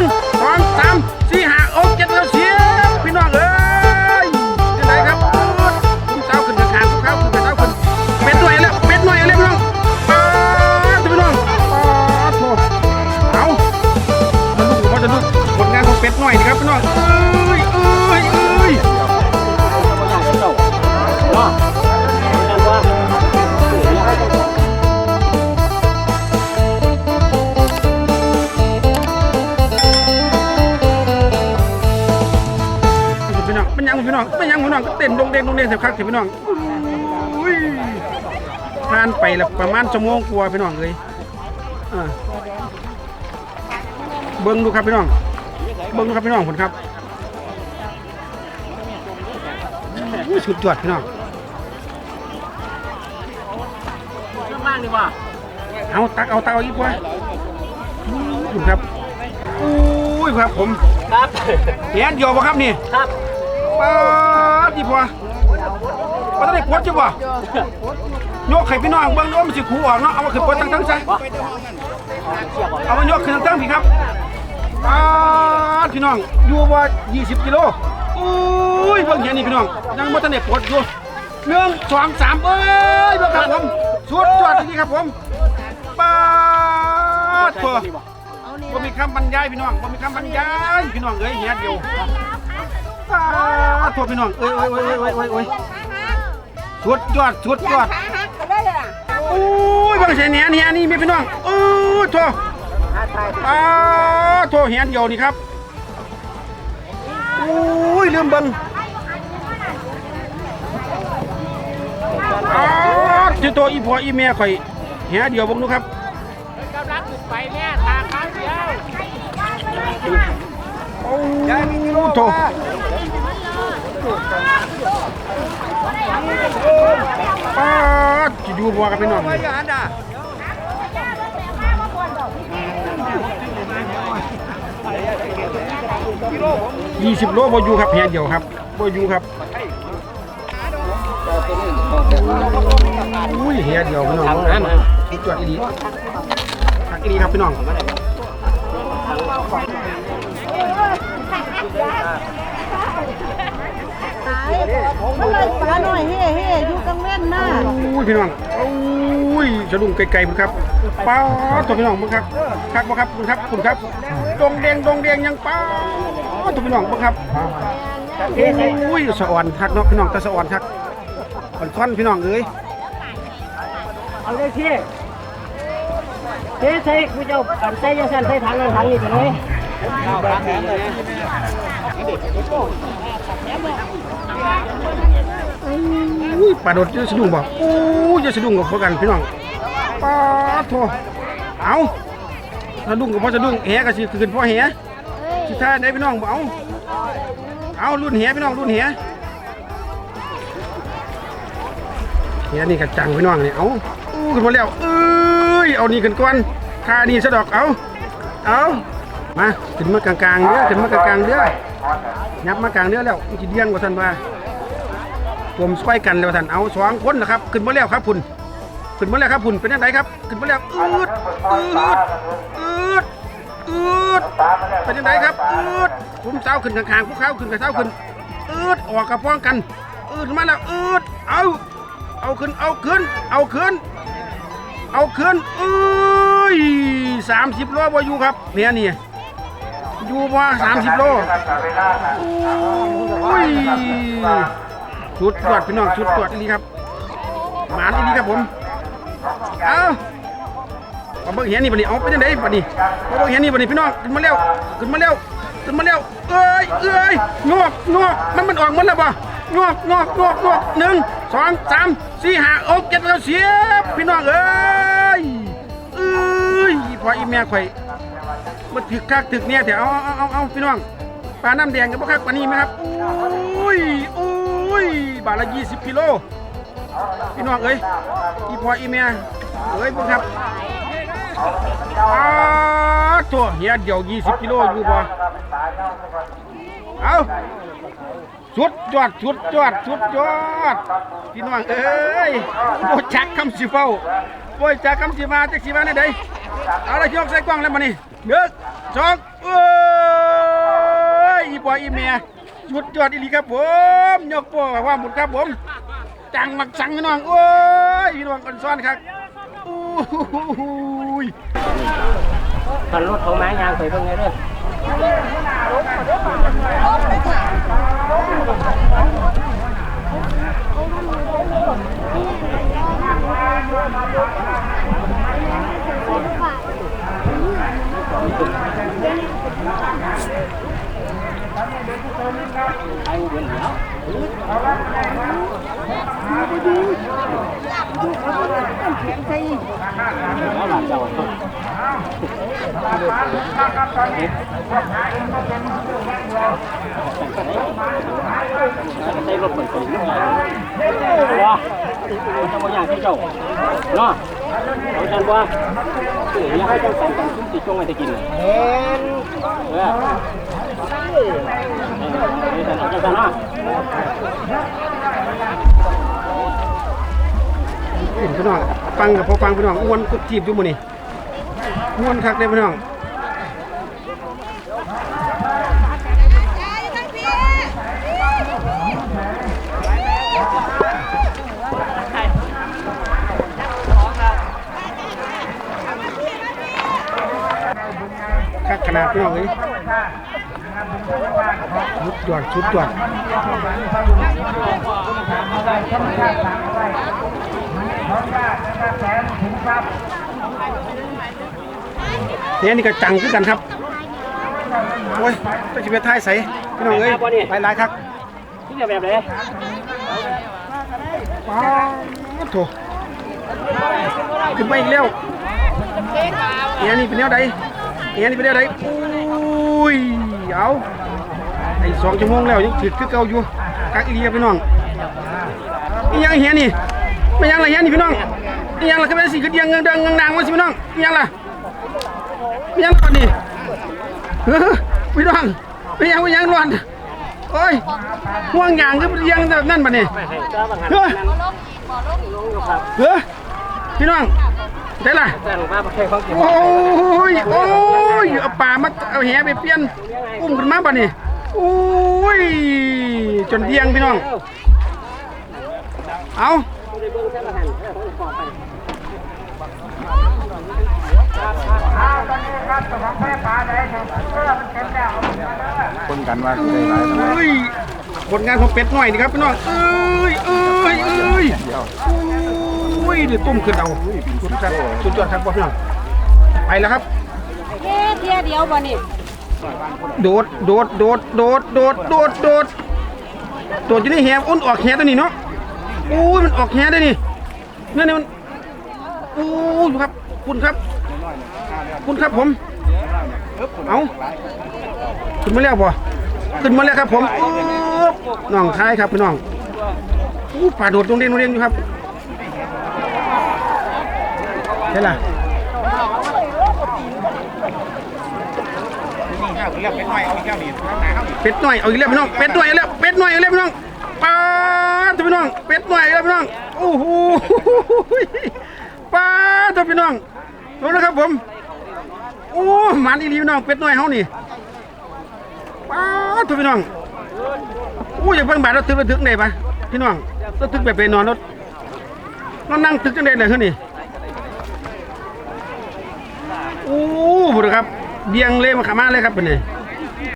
นึ่งสองสาม พี่น้องเป็นยังพี่น้องเป็นยังพี่น้องก็เต้นดงเด้งดงเด้งเสียบคักเสียพี่น้องอุ้ยทานไปแล้วประมาณชั่วโมงกว่าพี่น้องเลยอ่าเบิ้งดูครับพี่น้อง เบิ้งดูครับพี่น้องผลครับอุ้ยสุดยอดพี่น้องบ้านดีกว่าเอาตักเอาตักเอาอีกว่าดูครับอุ้ยครับผม ครับเห็นอยู่บ่ครับนี่ ครับ ป้าดดีพอว่าต้องได้ปวดจ้ะบ่ยกไข่พี่น้องเบิ่งโน้มนสิคูออกเนาะเอามาขึ้นปวดตั้งตั้งซะเอามายกขึ้นตั้งตั้งพี่ครับป้าดพี่น้องอยู่ว่า20กิโลอุ้ยเบิ่งเห็นนี่พี่น้องยังบ่ทันได้ปวดอยู่หนึ่งสองสามเอ้ยเบิ่งครับผมสุดยอดจริงๆครับผมป้าดตัวบ่มีคำบรรยายพี่น้องบ่มีคำบรรยายพี่น้องเอ้ยเฮ็ดอยู่ ป้าดตัวพี่น้องเอ้ยเอ้ยเอ้ยเอ้ยเอ้ยเอ้ยสุดยอดสุดยอดขาหักไปเลยล่ะโอ้ยบางเสียเนี่ยเนี่ยนี่มีพี่น้องโอ้ยโถป้าดโถเหียนเดียวนี่ครับโอ้ยลืมเบังอ้าวจิโตอีพ่ออีแม่ข่อยเหียเดียวเบังดูครับกำลังขึ้นไปเนี่ยทางเขาเดียวโอ้ยโถ ป้าดจะอยู่บัวกับพี่น้องนี่ยี่สิบโลบอยู่ครับเพียงเดียวครับบอยู่ครับอุ้ยเฮียเดียวพี่น้องสุดยอดอีดีหักอีดีครับพี่น้องมันเลยปลาหน่อยเฮ่เฮ่อยู่ กังเว้นมากอุ้ยพี่น้องอุ้ยจะลุงไกลๆพุ่นครับป้าดตัวพี่น้องมึงครับคักบ่ครับคุณครับคุณครับดงเดงดงเดงยังป้าดตัวพี่น้องมึงครับอุ้ยสะอ่อนคักเนาะพี่น้องแต่สะอ่อนคักอ่อนซ่อนพี่น้องเอ้ยเอาเลยพี่เจ๊ใส่กูจะเอาใส่ยังสั่นใส่ถังนั่นถังนี่ไปเลยเอาถังนี่เลยอุ้ย ปลาโดดจะสะดุ้งบ่อุ้ยจะสะดุ้งกับพวกกันพี่น้องป้าโถเอาสะดุ้งกับพ่อสะดุ้งแหก็สิขึ้นพ่อแหสิท่าได้พี่น้องเอาเอารุ่นแหพี่น้องรุ่นแหแหนี่กระจังพี่น้องนี่เอาอู้ขึ้นมาแล้วเอ้ยเอานี่ขึ้นก่อนท่านี่สะดอกเอาเอามาขึ้นมากลางๆเด้อขึ้นมากลางๆเด้อยับมากลางเด้อแล้วมันสิเดียงกว่าซั่นว่า ผมช่วยกันแล้วท่านเอาสองคนนะครับ ขึ้นมาแล้วครับพุ่นขึ้นมาแล้วครับพุ่นเป็นยังไงครับ ขึ้นมาแล้วอืดอืดอืดอืดเป็นยังไงครับอืดผมเท้าขึ้นข้างๆพวกเขาขึ้นกับเท้าขึ้นอืดออกกับพ้องกันอืดมาแล้วอืดเอาเอาขึ้นเอาขึ้น เอาขึ้น เอาขึ้นเอ้ยสามสิบโลบอยู่ครับเนี่ยนี่อยู่ว่าสามสิบโลโอ้ย ชุดตรวจพี่น้องชุดตรวจอีหลีครับหมานอีหลีครับผมเอาเอาเบิ่งเห็นนี่บัดนี้เอาไปยังไงบัดนี้เอาเบิ่งเห็นนี่บัดนี้พี่น้องขึ้นมาเร็วขึ้นมาเร็วขึ้นมาเร็วเอ้ยเอ้ยงอกงอกมันมันออกมันแล้วป่ะงอกงอกงอกงอกหนึ่งสองสามสี่ห้าหกเจ็ดแปดเสียบพี่น้องเอ้ยเอ้ยพออีแม่ข่อยมาถึกคักถึกเนี่ยแต่เอาเอาเอาเอาพี่น้องปลาน้ำแดงกับพวกคักปลานี้ไหมครับอุ้ยอุ้ ยบาทละยี่สิบกิโลพี่น้องเอ้ยอีพออีแม่เอ้ยพวกครับอ้าวตัวเฮียเดี๋ยวยี่สิบกิโลอยู่บ่เอาสุดยอดสุดยอดสุดยอดพี่น้องเอ้ยโบจักคำสิเฝ้าโบจักคำสิมาจักสิมาในใดเอาละยกใส่กล้องแล้วมานี่หนึ่งสองเอ้ยปออีเมีย ชุดยอดอีหลีครับผมยกโป้ว่าหมุดครับผมจังมักสังน้องโอ้ยพี่น้องกันซ้อนครับอู้ยคันรถขาไม้ยางไปเพิ่งไงเด้อ Đây là một phần của những người đó. Đó. Trong một nhà cái cầu. Đó. บางอย่างที่เจ้าเนาะเอาจันว่าเอออยากให้เจ้าสั่งกันซุ้มติดจงไว้จะกินเลยเห็นเออนี่สั่งเอาจันเนะเห็นพี่น้องฟังกับพอฟังพี่น้องอ้วนกุดจีบอยู่มือนี่อ้วนคักเลยพี่น้อง คักขนาดพี่น้องเลยชุดยอดชุดยอดเนี่ยนี่ก็จังคือกันครับ โอ้ยไปชีวิตท้ายใสพี่น้องเอ้ยหลายหลายๆครับที่จะแบบไหนป้าดโถขึ้นมาอีกแล้วเนี่ยนี่เป็นแนวใด เนี่ยนี่เป็นแนวใดอุ้ยเอาไอ้สองชั่วโมงแล้วยังถือคือเก่าอยู่กักอีเลียพี่น้องอียังเฮียนี่ไม่ยังไรเฮียนี่พี่น้องอียังล่ะก็เป็นสิคือเดียงเงิงดังเงิงดังมาสิพี่น้องอียังล่ะอีหยังก่อนนี่เฮ้อพี่น้องไม่ยังไม่ยังร้อนโอ้ยห่วงยางก็เดียงแบบนั้นบัดนี้ไม่ให้เฮ้ยลงอเฮ้ยพี่น้อง ได้ล่ะแต่หลวงพ่อประเคนของกินโอ้ยโอ้ยเอาป่ามาเอาแหไปเปลี่ยนอุ้มขึ้นมาบัดนี้โอ้ยจนเดียงพี่น้อง เอาได้เบิ่งแค่บางหันเออของปอดไปคนกันว่าสิได้หลายเท่าไหร่เอ้ยผลงานของเป็ดหน่อยนี่ครับพี่น้องเอ้ยเอ้ยเอ้ยเดี ยเดี๋ยวตุ้มขึ้นเอาสุดยอดสุดครับพ่อพี่น้องไปแล้วครับเย้เดียวเดียวบ่นี่โดดโดดโดดโดดโดดโดดโดดตัวจะได้แหบอ้นออกแหตัวนี้เนาะอู้มันออกแหได้นี่นั่นนี่มันอู้ยครับคุณครับ คุณครับผมเอาขึ้นมาแล้วบ่ขึ้นมาแล้วครับผมน้องคายครับพี่น้องอู้ป่าโดดตรงเด่นตรงเด่นอยู่ครับ ใช่ล่ะนี่ข้าวเรียกเป็นน้อยเอาอีกแก้วนี่ข้างหน้าข้าวนี่เป็ดหน่อยเอาอีกแล้วพี่น้องเป็ดหน่อยเอาอีกแล้วเป็ดหน่อยเอาอีกแล้วพี่น้องป้าดตัวพี่น้องเป็ดหน่อยเอาอีกแล้วพี่น้องโอ้โหป้าดตัวพี่น้องดูนะครับผมโอ้หมันอีหลีพี่น้องเป็ดหน่อยเฮานี่ป้าดตัวพี่น้องโอ้ยอย่าเพิ่งบาดเราตึกเราตึกไหนปะพี่น้องเราตึกแบบไปนอนรถเรานั่งตึกจังได๋เลยคือนี่โอ้บุตรครับ เบียงเลยมาขามาเลยครับเป็นไง